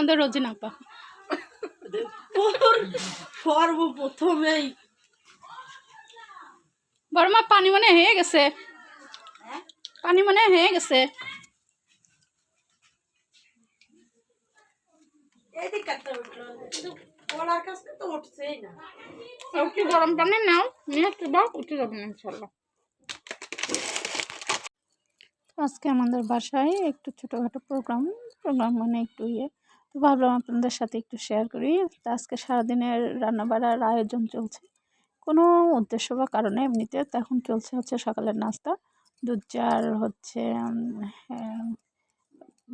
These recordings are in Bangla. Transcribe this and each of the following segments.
আমাদের রোজিন আপা ওর সর্বপ্রথমেই। বড় মা পানি মনে হয়ে গেছে। পানি মনে হয়ে গেছে। একটা গরম পানি নাও নিয়ে একটু দাও উঠে ইনশাল্লাহ। আজকে আমাদের বাসায় একটু ছোটোখাটো প্রোগ্রাম প্রোগ্রাম মানে একটু ইয়ে। তো ভাবলাম আপনাদের সাথে একটু শেয়ার করি। তো আজকে সারাদিনের রান্নাবাড়ার আয়োজন চলছে। কোনো উদ্দেশ্য বা কারণে এমনিতে তখন চলছে হচ্ছে সকালের নাস্তা। দুধ চার হচ্ছে হ্যাঁ,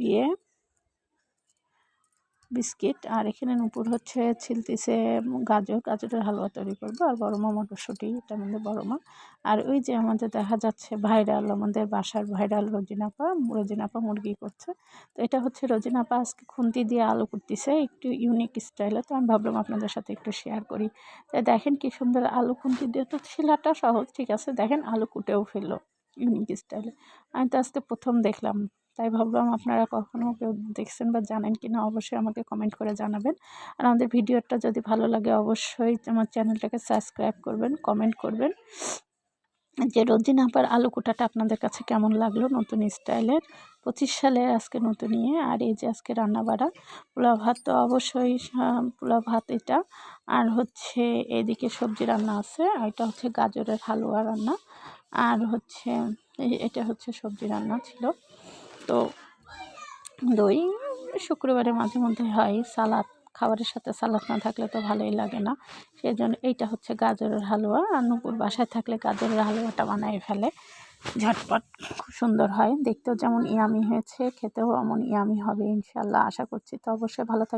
ইয়ে বিস্কিট, আর এখানে নুপুর হচ্ছে ছিলতিছে গাজর। গাজরের হালুয়া তৈরি করব, আর বড় মা মটরশুঁটি, এটা আমাদের বড় মা। আর ওই যে আমাদের দেখা যাচ্ছে ভাইরাল, আমাদের বাসার ভাইরাল রোজিনাপা রোজিনাপা মুরগি করছে। তো এটা হচ্ছে রোজিনাপা, আজকে খুন্তি দিয়ে আলু কুটতেছে, একটু ইউনিক স্টাইলে তো আমি ভাবলাম আপনাদের সাথে একটু শেয়ার করি। তাই দেখেন কি সুন্দর আলু খুন্তি দিয়ে, তো শিলাটা সহজ, ঠিক আছে? দেখেন আলু কুটেও ফেলল ইউনিক স্টাইলে আমি তো আজকে প্রথম দেখলাম। তাই ভাবলাম আপনারা কখনও কেউ দেখছেন বা জানেন কি না অবশ্যই আমাকে কমেন্ট করে জানাবেন। আর আমাদের ভিডিওটা যদি ভালো লাগে অবশ্যই আমার চ্যানেলটাকে সাবস্ক্রাইব করবেন কমেন্ট করবেন। যে রোজিন আপার আলু কুটাটা আপনাদের কাছে কেমন লাগল? নতুন স্টাইলের পঁচিশ সালের আজকে নতুন নিয়ে আর এই যে আজকে রান্না বাড়া পোলাও ভাত তো অবশ্যই পোলাও ভাত এটা। আর হচ্ছে এদিকে সবজি রান্না আছে। আর এটা হচ্ছে গাজরের হালুয়া রান্না। আর হচ্ছে এটা হচ্ছে সবজি রান্না ছিল। তো দই শুক্রবারে মাঝে মধ্যে হয়। সালাদ, খাবারের সাথে সালাদ না থাকলে তো ভালোই লাগে না। সেই জন্য এইটা হচ্ছে গাজরের হালুয়া। আর নুপুর বাসায় থাকলে গাজরের হালুয়াটা বানায় ফেলে। ঝটপট, খুব সুন্দর হয়। দেখতেও যেমন ইয়ামি হয়েছে, খেতেও এমন ইয়ামি হবে ইনশাল্লাহ আশা করছি তো অবশ্যই ভালো থাকবে